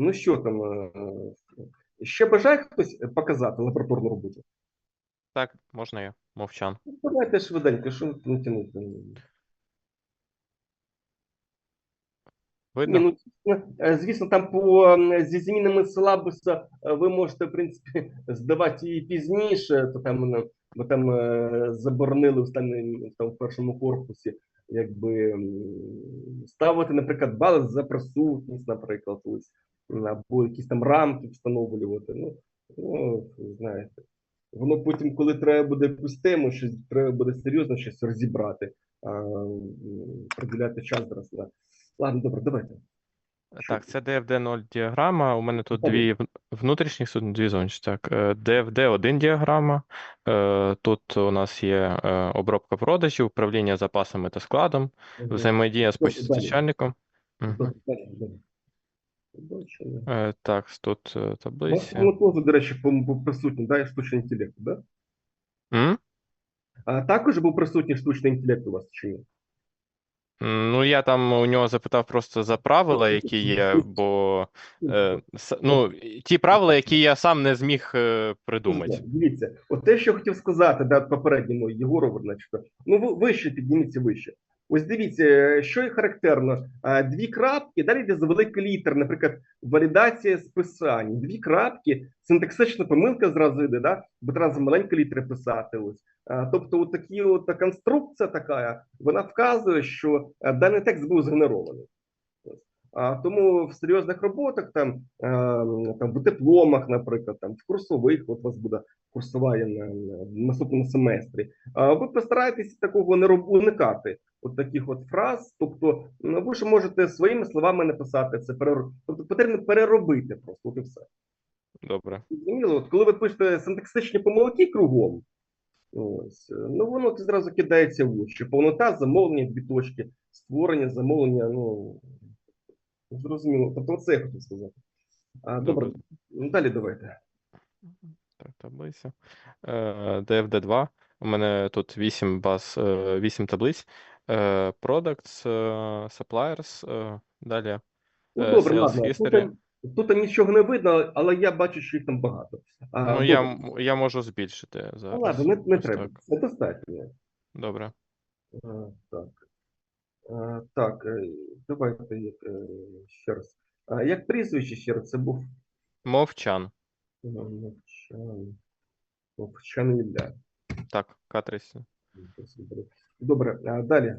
Ну що там? е, Ще бажає хтось показати лабораторну роботу? Так, можна я. Мовчан. Ну, Давайте швиденько, що не тянути. Видно? Ну, звісно, е, там по зі змінами силабуса е, ви можете, в принципі, здавати її пізніше, то там, ну, бо там е, заборонили останньому там в першому корпусі, якби ставити, наприклад, бали за присутність, наприклад, ось, або якісь там рамки встановлювати. Ну, ну знаєте, воно потім, коли треба буде якусь тему, щось треба буде серйозно щось розібрати, а, приділяти час зараз на. Ладно, добре, давайте. Так, це DFD0 діаграма. У мене тут дві вн- внутрішні суть, дві зовнішні. Так, е, DFD1 діаграма. Е, Тут у нас є е, обробка продажів, управління запасами та складом, взаємодія з постачальником. Мгм. Побачили. Е, Так, тут е, воно теж, до речі, був присутній, да, штучний інтелект, да? М? А також був присутній штучний інтелект у вас чи ні? Ну, я там у нього запитав просто за правила, які є, бо е, с- ну, ті правила, які я сам не зміг е, придумати. Дивіться, от те, що хотів сказати, да, попередньому Єгорову, значить, ну ви вище підніміться вище. Ось дивіться, що і характерно. Дві крапки, далі йде за великий літер, наприклад, валідація списань. Дві крапки, синтаксична помилка зразу йде, да? бо треба за маленькі літери писати. Ось. Тобто, от такі от конструкція така, вона вказує, що даний текст був згенерований. А тому в серйозних роботах, там, е, там в дипломах, наприклад, там в курсових, от у вас буде курсова є на, на наступному семестрі. А ви постараєтесь такого не роб- уникати, от таких от фраз. Тобто, ви ж можете своїми словами написати це, перер... тобто потрібно переробити просто от і все. Добре. Зрозуміло, от коли ви пишете синтаксичні помилки кругом, ось, ну воно зразу кидається в очі. Повнота, замовлення, дві точки, створення, замовлення, ну зрозуміло. Тобто це я хотів сказати. А, добре, Добре. далі давайте. Так, таблиця. Е, DFD2. У мене тут 8 баз, 8 таблиць. Е, Products, е, Suppliers, е, далі. Ну, Е, добре, sales ладно. history. Тут, тут нічого не видно, але я бачу, що їх там багато. А, Ну, я, добре. м- я можу збільшити Ну, зараз. ладно, не, не Ось треба. так. Це достатньо. Добре. Так. Так, е, давайте як, е, ще раз. Як прізвище ще раз? Це був Мовчан. е, Мовчан. Мовчан Ілля. Так, К30. Добре, а далі.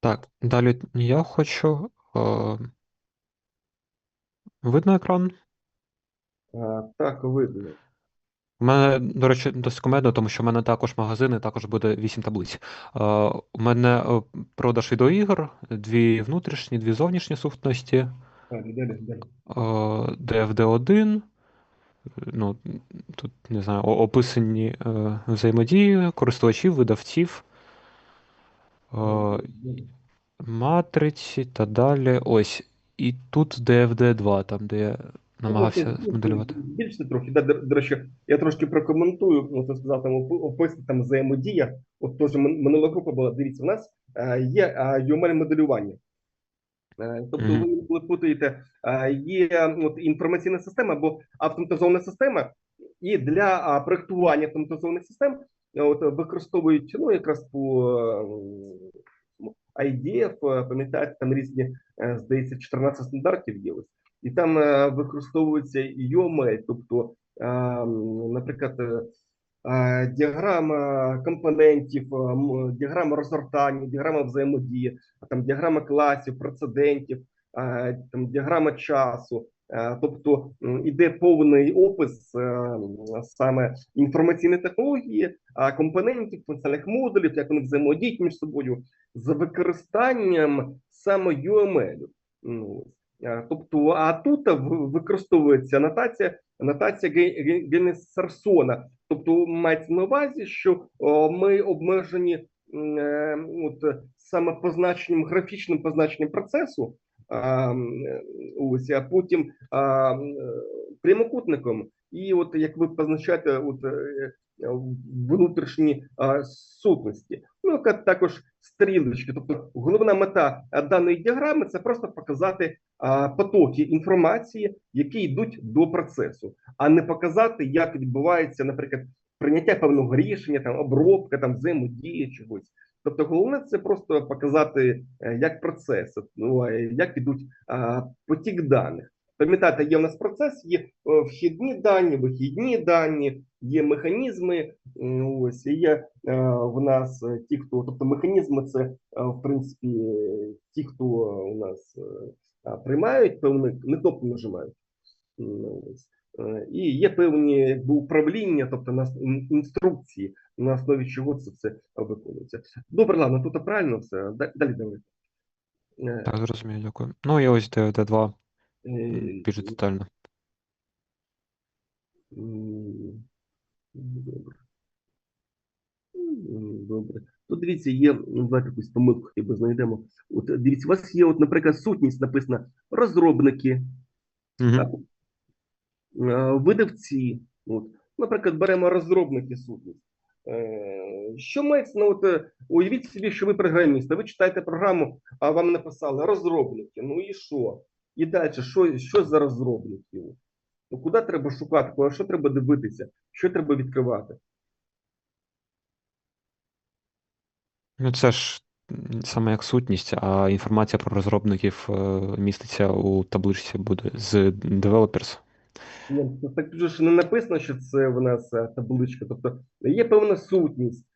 Так, далі я хочу. Е, видно екран? А, так, видно. У мене, до речі, досить комедно, тому що в мене також магазини, також буде 8 таблиць. Е, у мене е, продаж відеоігр, дві внутрішні, дві зовнішні сутності, Далі, далі, далі. е, DFD1. Ну, тут не знаю, описані е, взаємодії користувачів, видавців, е, матриці та далі. Ось. І тут DFD2, там, де я намагався Ну, трохи змоделювати. Більше трохи. Да, до, речі, я трошки прокоментую. Ну, це сказав там опи- опис, там взаємодія. От теж минула група була. Дивіться, у нас е, є е, UML моделювання. Е, Тобто Мгм. ви інколи путаєте, е, є от, інформаційна система або автоматизована система, і для проектування автоматизованих систем е, от, використовують ну, якраз по IDF, пам'ятаєте, там різні, здається, 14 стандартів є. ось. І там використовується UML, тобто, е, наприклад, діаграма компонентів, діаграма розгортання, діаграма взаємодії, там діаграма класів, прецедентів, там діаграма часу. Тобто іде повний опис е, саме інформаційної технології, компонентів, функціональних модулів, як вони взаємодіють між собою, за використанням саме UML. Е, Тобто, а тут використовується анотація, анотація Ге- Ге- Генесарсона. Тобто мається на увазі, що ми обмежені е, от, саме позначенням, графічним позначенням процесу, ось, а потім прямокутником. І от як ви позначаєте от, е, внутрішні сутності. Ну, яка також стрілочки. Тобто головна мета е, даної діаграми це просто показати потоки інформації, які йдуть до процесу, а не показати, як відбувається, наприклад, прийняття певного рішення, там обробка, там взаємодія чогось. Тобто, головне це просто показати е, як процес, ну, як ідуть потік даних. Пам'ятаєте, є в нас процес, є е, вхідні дані, вихідні дані, є механізми. Ось є е, в нас е, ті, хто, тобто механізми, це в принципі ті, хто у нас приймають певні, не кнопку нажимають. І є певні якби, управління, тобто нас інструкції, на основі чого це все виконується. Добре, ладно, тут правильно все. Да- Далі давайте. Так, зрозумію, дякую. Ну і ось д2 е, більш детально. Добре. Добре. Тут дивіться, є, ну, давайте якусь помилку би знайдемо. От дивіться, у вас є, от, наприклад, сутність написана розробники, так? Угу. Е, видавці. От. Наприклад, беремо розробники сутність. Е, Що мається на от, е, уявіть собі, що ви програміст, а ви читаєте програму, а вам написали розробники. Ну і що? І далі, що, що за розробники? Ну, куди треба шукати, куди- що треба дивитися, що треба відкривати? Ну, це ж саме як сутність, а інформація про розробників е, міститься у табличці буде з developers. Ні, ну, так ж не написано, що це в нас е, табличка. Тобто є певна сутність.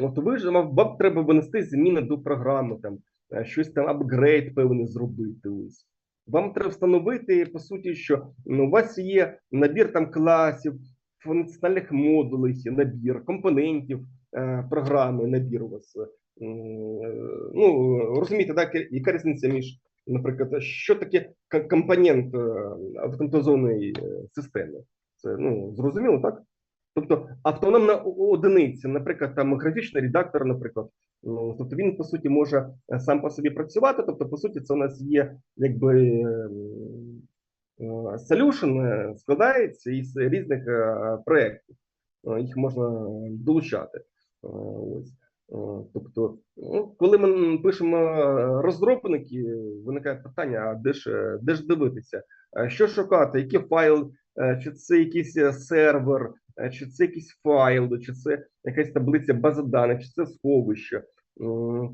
От ви ж вам, вам треба внести зміни до програми, там е, щось там апгрейд певний зробити. Ось. Вам треба встановити, по суті, що ну, у вас є набір там класів, функціональних модулей, набір компонентів е, програми, набір у вас. Ну, розумієте, так, яка різниця між наприклад, що таке компонент е, автоматизованої е, системи? Це ну зрозуміло, так? Тобто автономна одиниця, наприклад, там графічний редактор, наприклад, тобто він по суті може е, сам по собі працювати. Тобто, по суті, це у нас є якби е, solution е, складається із різних проєктів. Їх можна долучати. Ось. Тобто, ну, коли ми пишемо розробники, виникає питання: а де ж, де ж дивитися? Що шукати? Який файл? Чи це якийсь сервер, чи це якийсь файл, чи це якась таблиця бази даних, чи це сховище?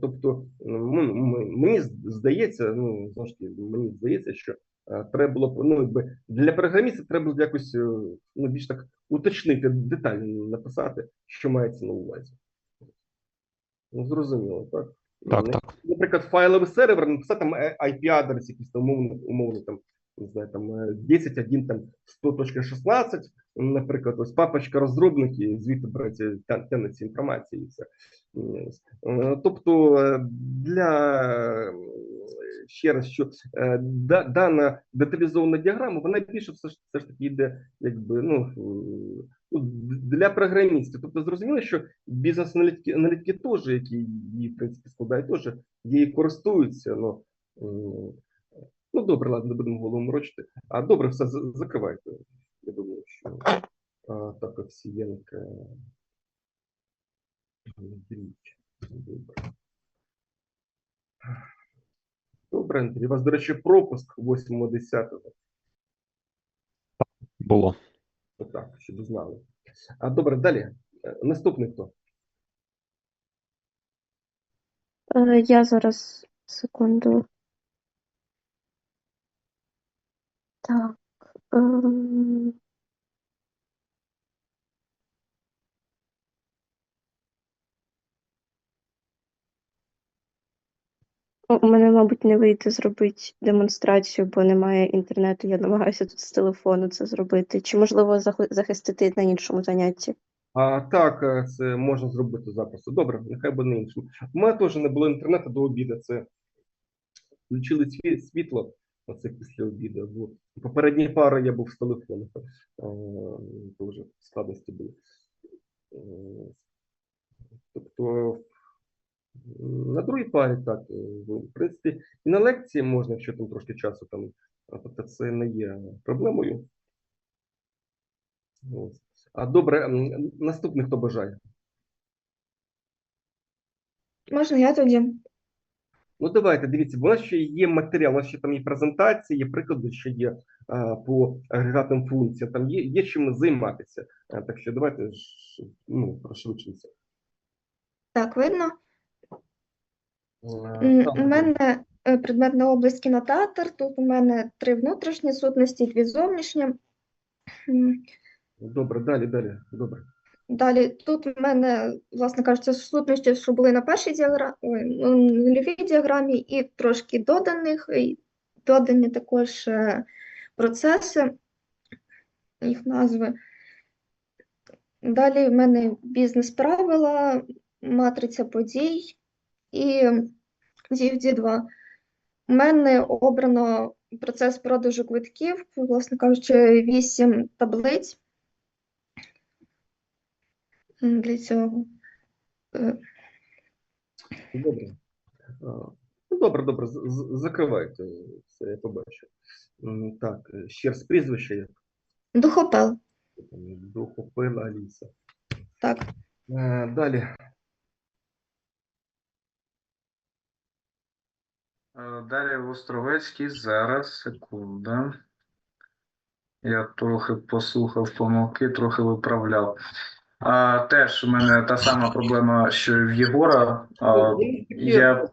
Тобто, мені здається, ну знову ж таки, мені здається, що е, треба було ну, якби для програміста треба було якось е, ну, більш так уточнити, детально написати, що мається на увазі. Ну, зрозуміло, так? Так, так. Наприклад, файловий сервер, написати там е, IP-адрес, якийсь там умовно, умовно там, не знаю, там е, 10.1, там 100.16, наприклад, ось папочка розробники, звідти береться тя- тягнеться інформація і все. Е, Тобто е, для е, ще раз, що е, дана деталізована діаграма, вона більше все ж, все ж таки йде якби ну. е, ну, для програмістів. Тобто зрозуміло, що бізнес-аналітики аналітики теж, які її в принципі складають, теж її користуються. Ну, ну добре, ладно, не будемо голову морочити. А добре, все закривайте. Я думаю, що а, так Овсієнка. Добре. Добре, Андрій. У вас, до речі, пропуск 8.10. Було. Отак, щоб знали. А добре, далі. Е, Наступний хто? Е, Я зараз секунду. Так. ем, У у мене, мабуть, не вийде зробити демонстрацію, бо немає інтернету. Я намагаюся тут з телефону це зробити. Чи можливо захистити на іншому занятті? А так, е, це можна зробити запросто. Добре, нехай буде на іншому. У мене теж не було інтернету до обіду. Це включили світло. Оце після обіду. Бо попередні пари я був з телефону. Е, Дуже складності були. Е, Тобто на другій парі так, е, в принципі, і на лекції можна, якщо там трошки часу там, тобто це не є проблемою. Ось. А добре, наступний хто бажає? Можна я тоді? Ну, давайте, дивіться, бо у нас ще є матеріал, у нас ще там є презентації, є приклади, що є а, по агрегатним функціям, там є, є чим займатися. А, так що давайте ну, прошвидшимося. Так, видно? Так, У мене е, предметна область кінотеатр. Тут у мене три внутрішні сутності, дві зовнішні. Добре, далі, далі. Добре. Далі тут у мене, власне кажучи, сутності, що були на першій діаграмі, нульовій діаграмі, і трошки доданих, і додані також е, процеси, їх назви. Далі в мене бізнес-правила, матриця подій і DFD2. У мене обрано процес продажу квитків, власне кажучи, 8 таблиць. Для цього. Е, Добре. Ну, добре, добре, закривайте. Це я побачу. Так, е, ще раз прізвище як Духопел. Духопила Аліса. Так. Е, Далі. Далі в Островецькій, зараз, секунда. Я трохи послухав помилки, трохи виправляв. А, теж у мене та сама проблема, що і в Єгора. А, я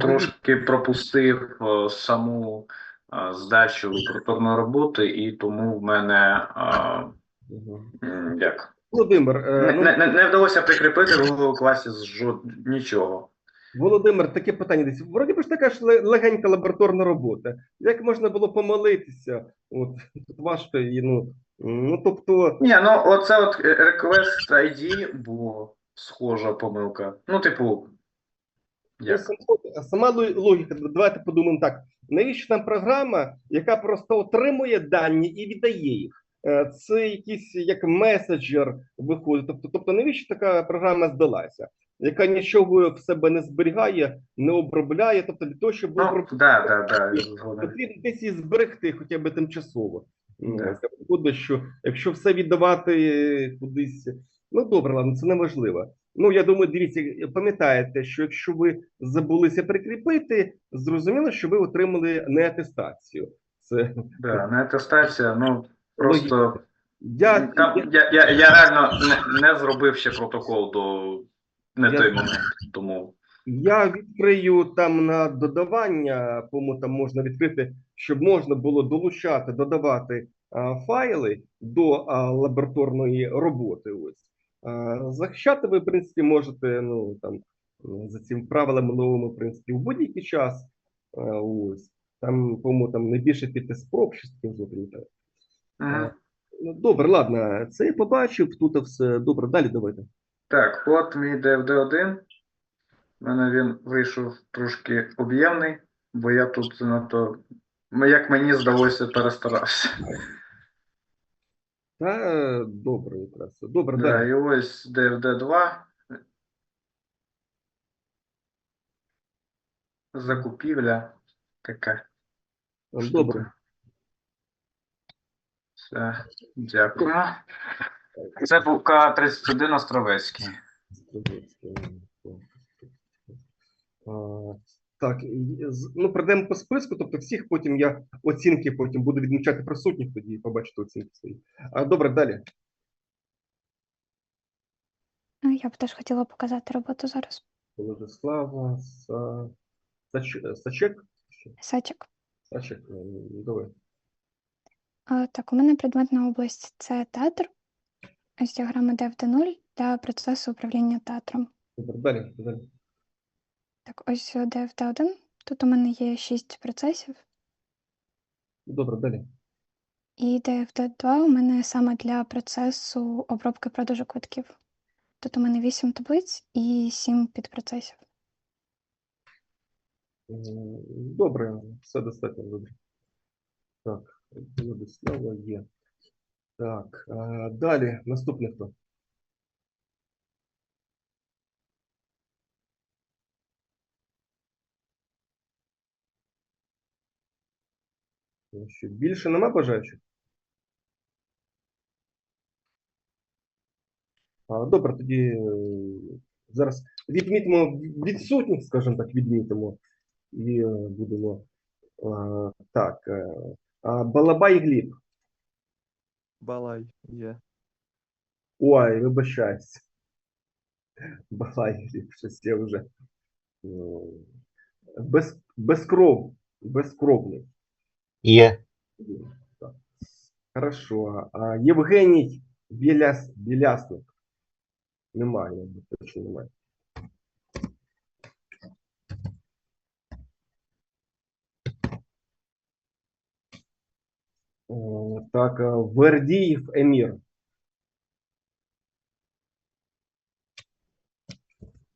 трошки пропустив е, саму е, здачу лабораторної роботи, і тому в мене а, як Володимир, е, не, ну, не, не вдалося прикріпити в класі з жод... нічого. Володимир, таке питання десь. Вроді би ж така ж легенька лабораторна робота. Як можна було помилитися? От тут важко і ну. Ну тобто, Ні, ну оце от е, request ID було схожа помилка. Ну, типу, ну, як? сама логіка. Давайте подумаємо так. Навіщо нам програма, яка просто отримує дані і віддає їх? Е, Це якийсь як меседжер виходить. Тобто, тобто, навіщо така програма здалася, яка нічого в себе не зберігає, не обробляє, тобто для того, щоб Ну, обробляти, да, да, да, потрібно десь її зберегти хоча б тимчасово. Ну, це виходить, що якщо все віддавати кудись, ну добре, ладно, це неможливо. Ну, я думаю, дивіться, пам'ятаєте, що якщо ви забулися прикріпити, зрозуміло, що ви отримали не атестацію. Це Да, не атестація, ну просто я, там, я, я, я, я реально не, не зробив ще протокол до не Я- той момент, тому я відкрию там на додавання, по-моєму, там можна відкрити, щоб можна було долучати, додавати а, файли до а, лабораторної роботи. Ось а, захищати ви, в принципі, можете ну там за цим правилами новими, в принципі, в будь-який час. А, ось там, по-моєму, там не більше п'яти спроб, щось таке вже пам'ятаю. Ну, добре, ладно, це я побачив, тут все добре. Далі давайте. Так, от мій DFD1. У мене він вийшов трошки об'ємний, бо я тут занадто, як мені здалося, перестарався. Та добре, якраз. Добре, Да, далі. і ось DFD2. Закупівля така Добре. Все, дякую. Це був К-31 Островецький. А, Так, ну пройдемо по списку, тобто всіх потім я оцінки потім буду відмічати присутніх, тоді побачите оцінки свої. А, добре, далі. Ну, Я б теж хотіла показати роботу зараз. Владислава, Са... Сач... Сачек? Сачок. Сачек, е, давай. А, Так, у мене предметна область це театр. Ось діаграма DFD0 для процесу управління театром. Добре, далі, далі. Так, ось DFD1. Тут у мене є 6 процесів. Добре, далі. І DFD2 у мене саме для процесу обробки продажу квитків. Тут у мене 8 таблиць і 7 підпроцесів. Добре, все достатньо добре. Так, Владислава є. Так, далі, наступний хто? Що, більше нема бажаючих? Добре, тоді е, зараз відмітимо відсутніх, скажімо так, відмітимо. І е, будемо. Так. е, Балабай Гліб. Балай є. Ой, вибачаюсь. Балай Гліб, щось я вже. ну, Без, безкров, безкровний. Є. Так. Хорошо. А Євгеній Біляс, Білясник. Немає, точно немає. Так, Вердіїв Емір.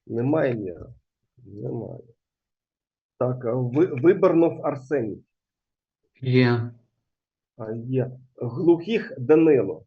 Немає Еміра? Немає. Так, а Виборнов Арсеній. Є. А, Є. Глухих Данило.